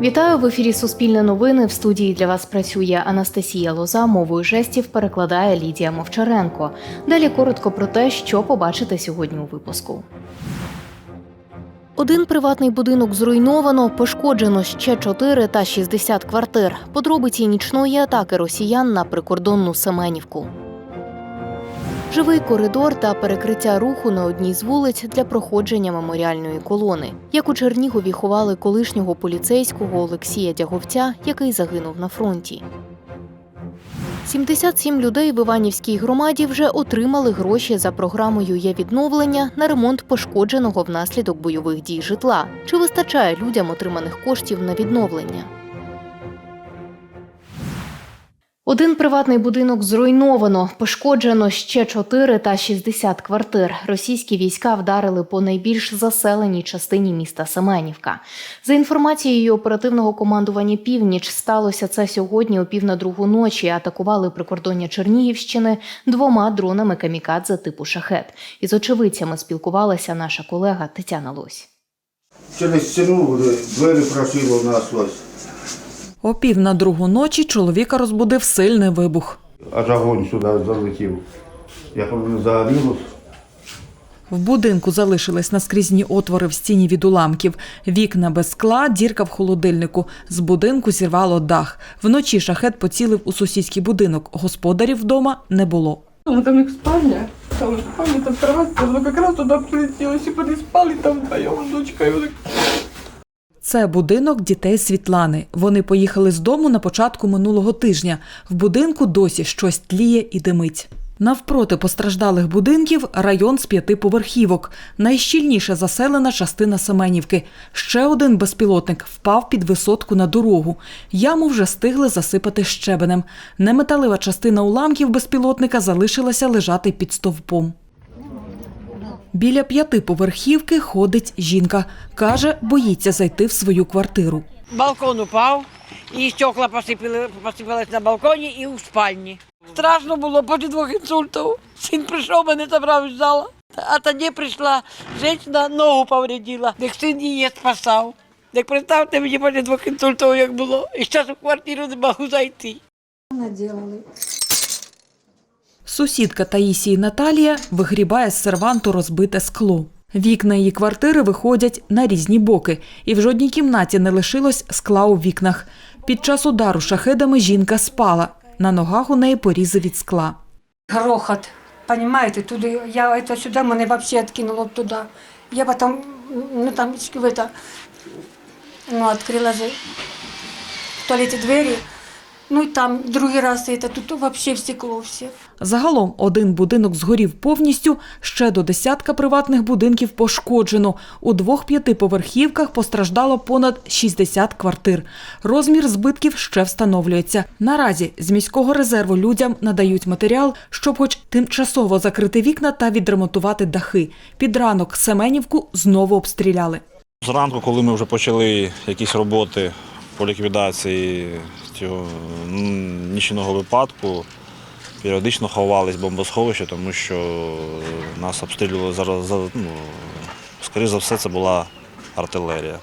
Вітаю в ефірі Суспільне новини. В студії для вас працює Анастасія Лоза. Мовою жестів перекладає Лідія Мовчаренко. Далі коротко про те, що побачите сьогодні у випуску. Один приватний будинок зруйновано, пошкоджено ще 4 та 60 квартир. Подробиці нічної атаки росіян на прикордонну Семенівку. Живий коридор та перекриття руху на одній з вулиць для проходження меморіальної колони. Як у Чернігові ховали колишнього поліцейського Олексія Дяговця, який загинув на фронті. 77 людей в Іванівській громаді вже отримали гроші за програмою є відновлення на ремонт пошкодженого внаслідок бойових дій житла. Чи вистачає людям отриманих коштів на відновлення? Один приватний будинок зруйновано, пошкоджено ще 4 та 60 квартир. Російські війська вдарили по найбільш заселеній частині міста Семенівка. За інформацією оперативного командування Північ, сталося це сьогодні о пів на другу ночі. Атакували прикордоння Чернігівщини двома дронами камікадзе типу шахет. Із очевидцями спілкувалася наша колега Тетяна Лось. Через стіну двері прошило нас ось. О пів на другу ночі чоловіка розбудив сильний вибух. Аж огонь сюди залетів. Я повинен загорілось. В будинку залишились наскрізні отвори в стіні від уламків. Вікна без скла, дірка в холодильнику. З будинку зірвало дах. Вночі шахет поцілив у сусідський будинок. Господарів вдома не було. Ну, там их спальня, там спальня, там кровать, там как раз туда прилетело, и спали там вдвоем с дочкой. Вот так. Це будинок дітей Світлани. Вони поїхали з дому на початку минулого тижня. В будинку досі щось тліє і димить. Навпроти постраждалих будинків район з п'яти поверхівок. Найщільніше заселена частина Семенівки. Ще один безпілотник впав під висотку на дорогу. Яму вже стигли засипати щебенем. Неметалева частина уламків безпілотника залишилася лежати під стовпом. Біля п'ятиповерхівки ходить жінка. Каже, боїться зайти в свою квартиру. Балкон упав, і стекла посипали, посипались на балконі і у спальні. Страшно було після двох інсультів. Син прийшов, мене забрав із зала. А тоді прийшла жінка, ногу повредила, як син її спасав. Як представте мені після двох інсультів, як було, і зараз у квартиру не можу зайти. Наделали. Сусідка Таїсії Наталія вигрібає з серванту розбите скло. Вікна її квартири виходять на різні боки, і в жодній кімнаті не лишилось скла у вікнах. Під час удару шахедами жінка спала. На ногах у неї порізи від скла. грохот. Понимаете, туди, я это сюда, мене вообще откинуло туда. Я потом, ну там, в это, ну, открыла же в туалете двери, ну и там другий раз это, тут вообще в стекло все. Загалом один будинок згорів повністю, ще до десятка приватних будинків пошкоджено. У двох п'ятиповерхівках постраждало понад 60 квартир. Розмір збитків ще встановлюється. Наразі з міського резерву людям надають матеріал, щоб хоч тимчасово закрити вікна та відремонтувати дахи. Під ранок Семенівку знову обстріляли. Зранку, коли ми вже почали якісь роботи по ліквідації цього нічного випадку, періодично ховались в бомбосховище, тому що нас обстрілювали зараз, ну, скоріш за все, це була артилерія.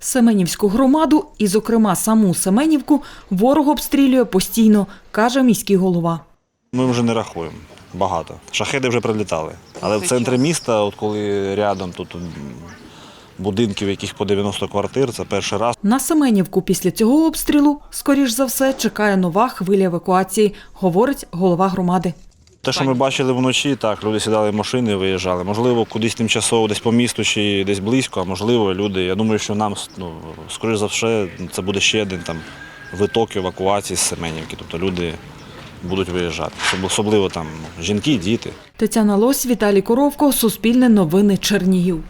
Семенівську громаду і, зокрема, саму Семенівку ворог обстрілює постійно, каже міський голова. Ми вже не рахуємо. Багато. Шахеди вже прилітали. Але в центрі міста, от коли рядом тут будинків, яких по 90 квартир, це перший раз. На Семенівку після цього обстрілу, скоріш за все, чекає нова хвиля евакуації, говорить голова громади. Те, що ми бачили вночі, так, люди сідали в машини і виїжджали. Можливо, кудись тимчасово, десь по місту чи десь близько, а можливо, люди. Я думаю, що нам, ну, скоріш за все, це буде ще один там виток евакуації з Семенівки. Тобто люди будуть виїжджати. Особливо там жінки, діти. Тетяна Лось, Віталій Коровко, Суспільне новини Чернігів.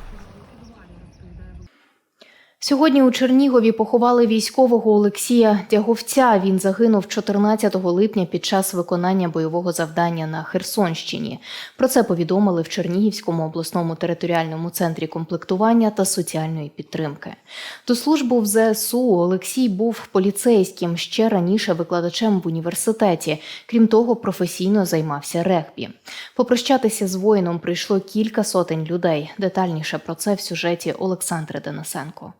Сьогодні у Чернігові поховали військового Олексія Дяговця. Він загинув 14 липня під час виконання бойового завдання на Херсонщині. Про це повідомили в Чернігівському обласному територіальному центрі комплектування та соціальної підтримки. До служби в ЗСУ Олексій був поліцейським ще раніше викладачем в університеті. Крім того, професійно займався регбі. Попрощатися з воїном прийшло кілька сотень людей. Детальніше про це в сюжеті Олександри Денисенко.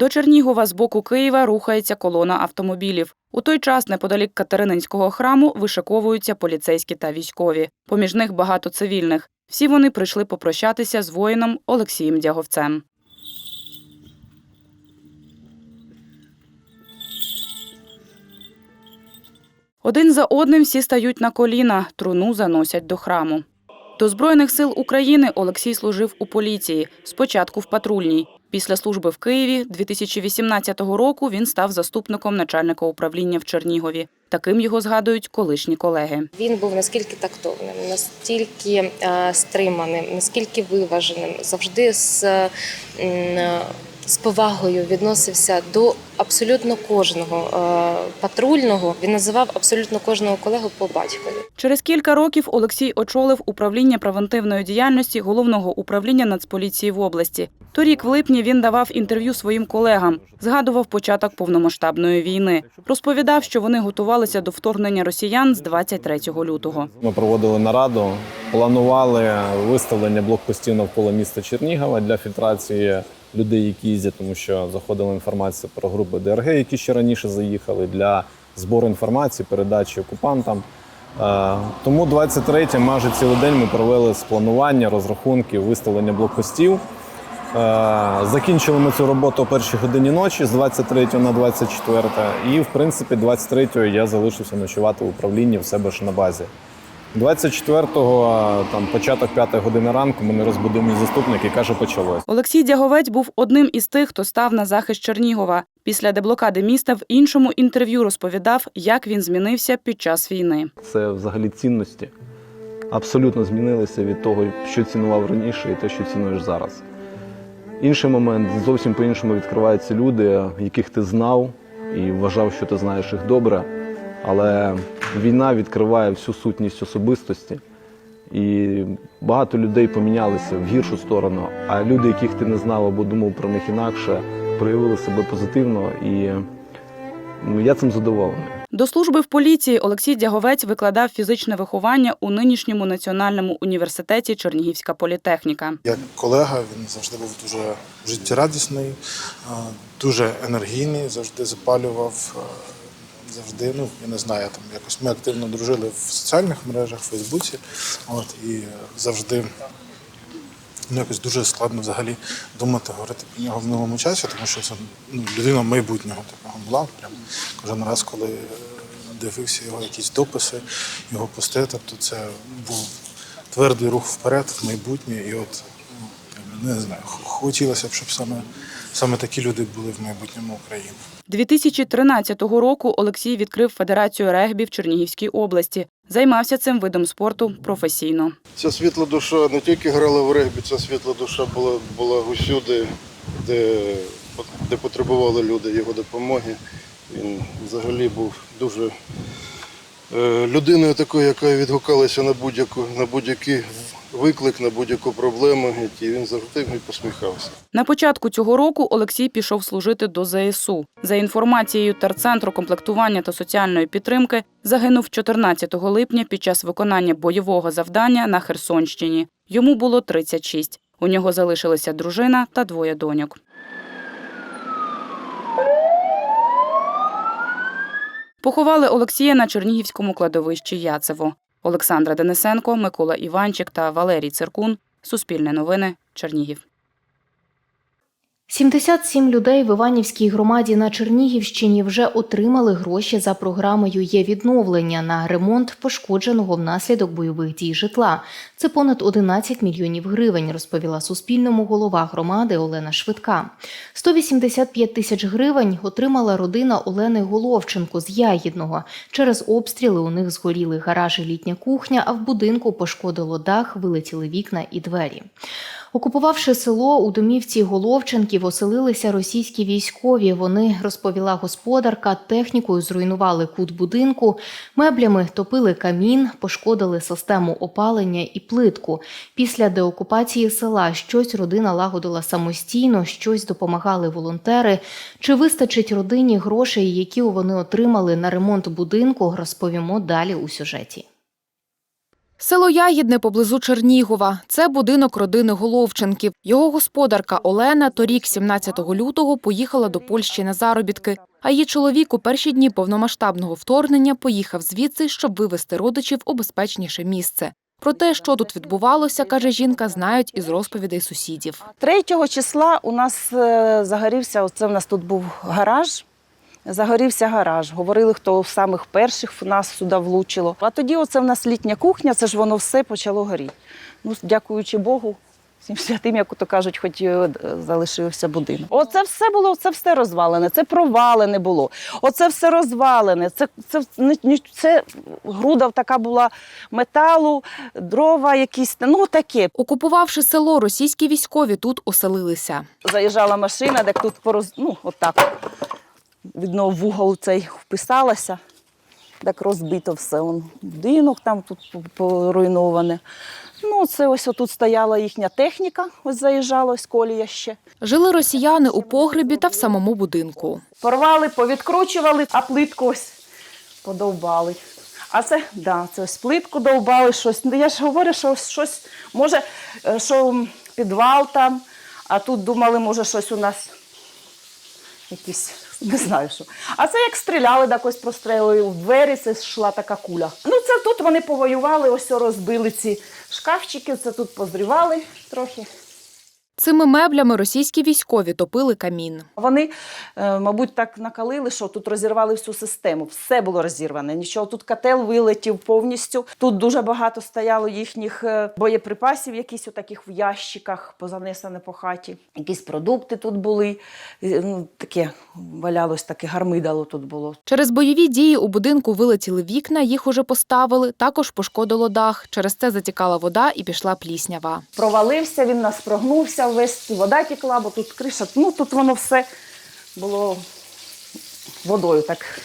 До Чернігова з боку Києва рухається колона автомобілів. У той час неподалік Катерининського храму вишиковуються поліцейські та військові. Поміж них багато цивільних. Всі вони прийшли попрощатися з воїном Олексієм Дяговцем. Один за одним всі стають на коліна, труну заносять до храму. До Збройних сил України Олексій служив у поліції, спочатку в патрульній. Після служби в Києві 2018 року він став заступником начальника управління в Чернігові. Таким його згадують колишні колеги. Він був наскільки тактовним, настільки е, стриманим, наскільки виваженим, завжди з, е, з повагою відносився до абсолютно кожного е, патрульного. Він називав абсолютно кожного колегу по батькові. Через кілька років Олексій очолив управління превентивної діяльності головного управління Нацполіції в області. Торік, в липні, він давав інтерв'ю своїм колегам, згадував початок повномасштабної війни. Розповідав, що вони готувалися до вторгнення росіян з 23 лютого. Ми проводили нараду, планували виставлення блокпостів навколо міста Чернігова для фільтрації людей, які їздять, тому що заходила інформація про групи ДРГ, які ще раніше заїхали для збору інформації, передачі окупантам. Е, Тому 23 майже цілий день ми провели з планування, розрахунків, виставлення блокпостів. Е, Закінчили ми цю роботу о першій годині ночі з 23 на 24. І, в принципі, 23 я залишився ночувати в управлінні в себе ж на базі. 24-го, там початок 5 години ранку, мене розбудив мій заступник і каже, почалось. Олексій Дяговець був одним із тих, хто став на захист Чернігова. Після деблокади міста в іншому інтерв'ю розповідав, як він змінився під час війни. Це взагалі цінності абсолютно змінилися від того, що цінував раніше, і те, що цінуєш зараз. Інший момент зовсім по-іншому відкриваються люди, яких ти знав і вважав, що ти знаєш їх добре. Але війна відкриває всю сутність особистості. І багато людей помінялися в гіршу сторону, а люди, яких ти не знав або думав про них інакше, проявили себе позитивно, і ну, я цим задоволений. До служби в поліції Олексій Дяговець викладав фізичне виховання у нинішньому національному університеті Чернігівська політехніка. Як колега він завжди був дуже життєрадісний, дуже енергійний, завжди запалював, завжди, ну я не знаю, там якось ми активно дружили в соціальних мережах, в Фейсбуці. От і завжди ну, якось дуже складно взагалі думати, говорити про нього в новому часі, тому що це ну, людина майбутнього такого була. Прям кожен раз, коли дивився його якісь дописи, його пости, тобто це був твердий рух вперед, в майбутнє. І от ну, не знаю, хотілося б, щоб саме, саме такі люди були в майбутньому України. 2013 року Олексій відкрив Федерацію регбі в Чернігівській області. Займався цим видом спорту професійно. Ця світла душа не тільки грала в регбі, ця світла душа була, була усюди, де, де потребували люди його допомоги. Він взагалі був дуже людиною такою, яка відгукалася на будь-яку на будь-який виклик, на будь-яку проблему. І він завжди посміхався. На початку цього року Олексій пішов служити до ЗСУ. За інформацією Терцентру комплектування та соціальної підтримки, загинув 14 липня під час виконання бойового завдання на Херсонщині. Йому було 36. У нього залишилися дружина та двоє доньок. Поховали Олексія на Чернігівському кладовищі Яцево. Олександра Денисенко, Микола Іванчик та Валерій Циркун. Суспільне новини. Чернігів. 77 людей в Іванівській громаді на Чернігівщині вже отримали гроші за програмою є відновлення на ремонт пошкодженого внаслідок бойових дій житла. Це понад 11 мільйонів гривень, розповіла Суспільному голова громади Олена Швидка. 185 тисяч гривень отримала родина Олени Головченко з Ягідного. Через обстріли у них згоріли гараж і літня кухня, а в будинку пошкодило дах, вилетіли вікна і двері. Окупувавши село, у домівці Головченків оселилися російські військові. Вони, розповіла господарка, технікою зруйнували кут будинку, меблями топили камін, пошкодили систему опалення і плитку. Після деокупації села щось родина лагодила самостійно, щось допомагали волонтери. Чи вистачить родині грошей, які вони отримали на ремонт будинку, розповімо далі у сюжеті. Село Ягідне поблизу Чернігова. Це будинок родини Головченків. Його господарка Олена торік, 17 лютого, поїхала до Польщі на заробітки. А її чоловік у перші дні повномасштабного вторгнення поїхав звідси, щоб вивезти родичів у безпечніше місце. Про те, що тут відбувалося, каже жінка, знають із розповідей сусідів. 3 числа у нас е, загорівся, оце в нас тут був гараж. Загорівся гараж. Говорили, хто в самих перших в нас сюди влучило. А тоді оце в нас літня кухня, це ж воно все почало горіти. Ну, дякуючи Богу, всім святим, як то кажуть, хоч е, залишився будинок. Оце все було, це все розвалене, це провалене було. Оце все розвалене. Це, це, це груда така була металу, дрова якісь, ну таке. Окупувавши село, російські військові тут оселилися. заїжджала машина, де тут пороз... ну, отак. Видно, в угол цей вписалася, так розбито все. Он, будинок там тут поруйноване. Ну, це ось отут стояла їхня техніка, ось заїжджала, ось колія ще. Жили росіяни у погребі та в самому будинку. Порвали, повідкручували, а плитку ось подовбали. А це, да, це ось плитку довбали, щось. Ну, Я ж говорю, що щось, може, е, що підвал там, а тут думали, може, щось у нас якісь, не знаю що. А це як стріляли, так ось прострелили в двері, це йшла така куля. Ну, це тут вони повоювали, ось розбили ці шкафчики, це тут позрівали трохи. Цими меблями російські військові топили камін. Вони, е, мабуть, так накалили, що тут розірвали всю систему. Все було розірване. Нічого тут котел вилетів повністю. Тут дуже багато стояло їхніх е, боєприпасів, якісь у таких в ящиках, позанесені по хаті. Якісь продукти тут були. Е, Ну, таке валялось, таке гармидало тут було. Через бойові дії у будинку вилетіли вікна, їх уже поставили. Також пошкодило дах. Через це затікала вода і пішла пліснява. Провалився, він нас прогнувся весь, вода текла, бо тут криша. Ну тут воно все було водою так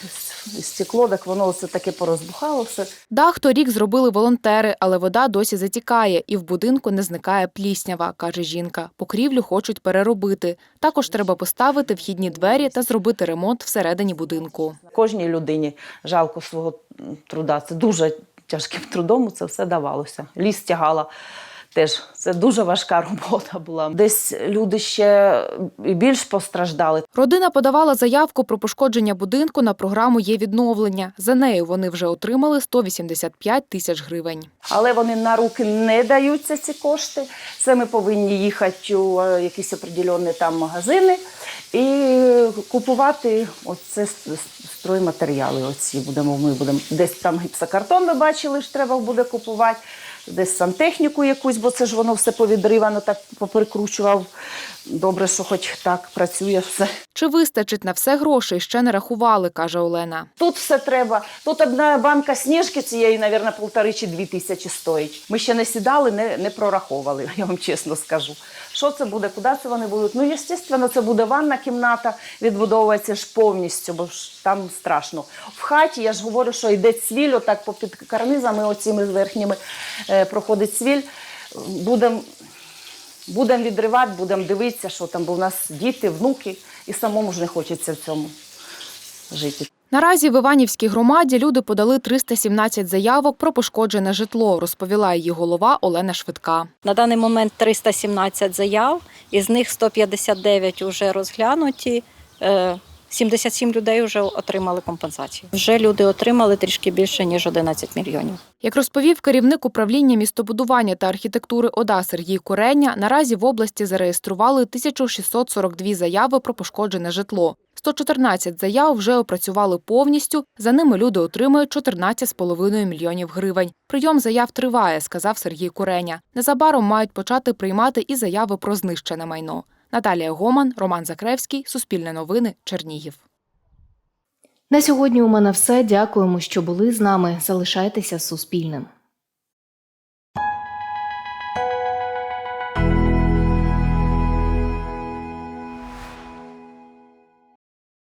стекло, так воно все таке порозбухало все. Дах торік зробили волонтери, але вода досі затікає, і в будинку не зникає пліснява, каже жінка. Покрівлю хочуть переробити. Також треба поставити вхідні двері та зробити ремонт всередині будинку. Кожній людині жалко свого труда. Це дуже тяжким трудом це все давалося. Ліс тягала. Теж це дуже важка робота була. Десь люди ще більш постраждали. Родина подавала заявку про пошкодження будинку на програму є відновлення. За нею вони вже отримали 185 тисяч гривень. Але вони на руки не даються ці кошти. Це ми повинні їхати у е, якісь определені там магазини і купувати оце стройматеріали. Оці будемо. Ми будемо десь там гіпсокартон ви бачили, що треба буде купувати. Десь сантехніку якусь, бо це ж воно все повідривано, так поприкручував. Добре, що хоч так працює все. Чи вистачить на все грошей, ще не рахували, каже Олена. Тут все треба. Тут одна банка сніжки цієї, мабуть, полтори чи дві тисячі стоїть. Ми ще не сідали, не, не прораховували, я вам чесно скажу. Що це буде, куди це вони будуть? Ну, звісно, це буде ванна кімната, відбудовується ж повністю, бо ж там страшно. В хаті я ж говорю, що йде цвіль, отак попід карнизами, оціми верхніми е, проходить цвіль. Будемо будем відривати, будемо дивитися, що там, бо в нас діти, внуки, і самому ж не хочеться в цьому жити. Наразі в Іванівській громаді люди подали 317 заявок про пошкоджене житло, розповіла її голова Олена Швидка. На даний момент 317 заяв, із них 159 вже розглянуті. Е, 77 людей вже отримали компенсацію. Вже люди отримали трішки більше ніж 11 мільйонів. Як розповів керівник управління містобудування та архітектури ОДА Сергій Куреня, наразі в області зареєстрували 1642 заяви про пошкоджене житло. 114 заяв вже опрацювали повністю. За ними люди отримують 14,5 мільйонів гривень. Прийом заяв триває, сказав Сергій Куреня. Незабаром мають почати приймати і заяви про знищене майно. Наталія Гоман, Роман Закревський, Суспільне новини, Чернігів. На сьогодні у мене все. Дякуємо, що були з нами. Залишайтеся Суспільним.